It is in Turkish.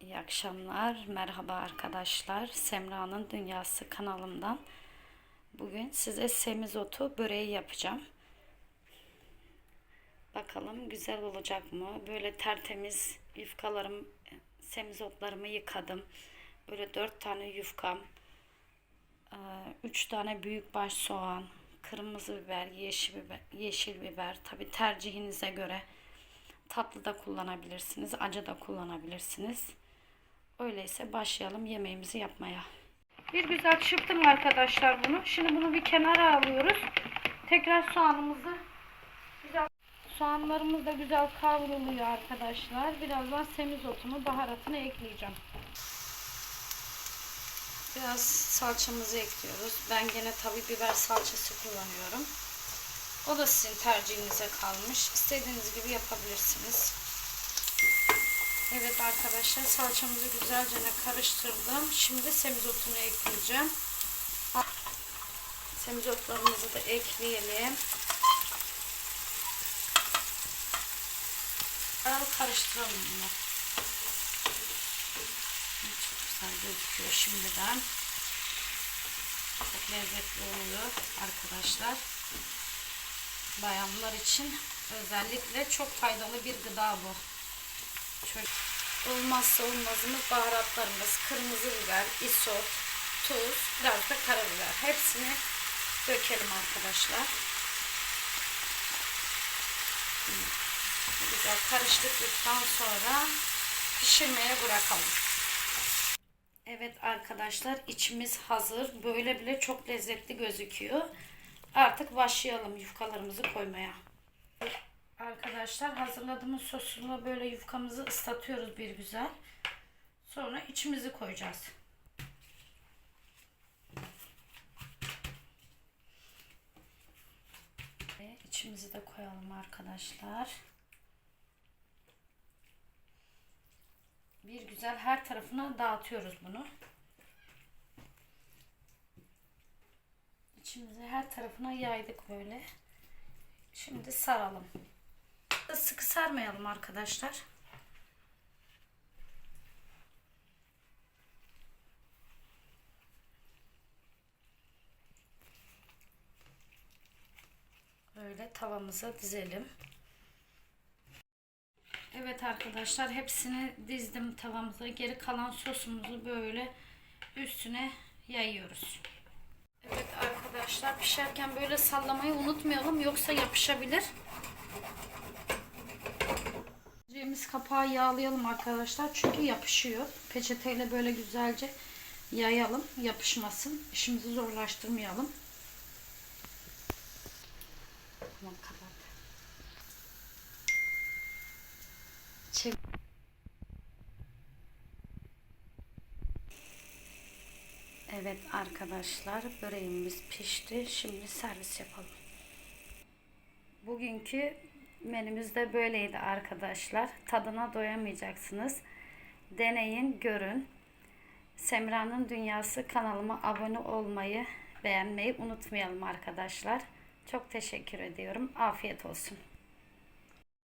İyi akşamlar, merhaba arkadaşlar. Semra'nın Dünyası kanalımdan. Bugün size semizotu böreği yapacağım. Bakalım güzel olacak mı? Böyle tertemiz yufkalarım, semizotlarımı yıkadım. Böyle dört tane yufkam, üç tane büyük baş soğan, kırmızı biber, yeşil biber, yeşil biber. Tabi tercihinize göre tatlı da kullanabilirsiniz, acı da kullanabilirsiniz. Öyleyse başlayalım yemeğimizi yapmaya. Bir güzel çırptım arkadaşlar bunu. Şimdi bunu bir kenara alıyoruz. Tekrar soğanımızı güzel soğanlarımız da güzel kavruluyor arkadaşlar. Birazdan semizotunu, baharatını ekleyeceğim. Biraz salçamızı ekliyoruz. Ben gene tabi biber salçası kullanıyorum. O da sizin tercihinize kalmış. İstediğiniz gibi yapabilirsiniz. Evet arkadaşlar salçamızı güzelce karıştırdım. Şimdi semizotunu ekleyeceğim. Semizotlarımızı da ekleyelim. Al karıştıralım bunu. Çok güzel gözüküyor şimdiden. Çok lezzetli oluyor arkadaşlar. Bayanlar için özellikle çok faydalı bir gıda bu. Şöyle olmazsa olmazımız baharatlarımız, kırmızı biber, isot, tuz, biraz da karabiber. Hepsini dökelim arkadaşlar. Güzel karıştırdıktan sonra pişirmeye bırakalım. Evet arkadaşlar içimiz hazır. Böyle bile çok lezzetli gözüküyor. Artık başlayalım yufkalarımızı koymaya. Arkadaşlar hazırladığımız sosunu böyle yufkamızı ıslatıyoruz bir güzel. Sonra içimizi koyacağız. Ve içimizi de koyalım arkadaşlar. Bir güzel her tarafına dağıtıyoruz bunu. İçimizi her tarafına yaydık böyle. Şimdi saralım. Sıkı sarmayalım arkadaşlar. Böyle tavamıza dizelim. Evet arkadaşlar hepsini dizdim tavamıza. Geri kalan sosumuzu böyle üstüne yayıyoruz. Evet arkadaşlar pişerken böyle sallamayı unutmayalım yoksa yapışabilir. Ceviz kapağı yağlayalım arkadaşlar çünkü yapışıyor. Peçeteyle böyle güzelce yayalım yapışmasın. İşimizi zorlaştırmayalım. Tamam kapat. Evet arkadaşlar böreğimiz pişti. Şimdi servis yapalım. Bugünkü menümüz de böyleydi arkadaşlar. Tadına doyamayacaksınız. Deneyin, görün. Semra'nın Dünyası kanalıma abone olmayı, beğenmeyi unutmayalım arkadaşlar. Çok teşekkür ediyorum. Afiyet olsun.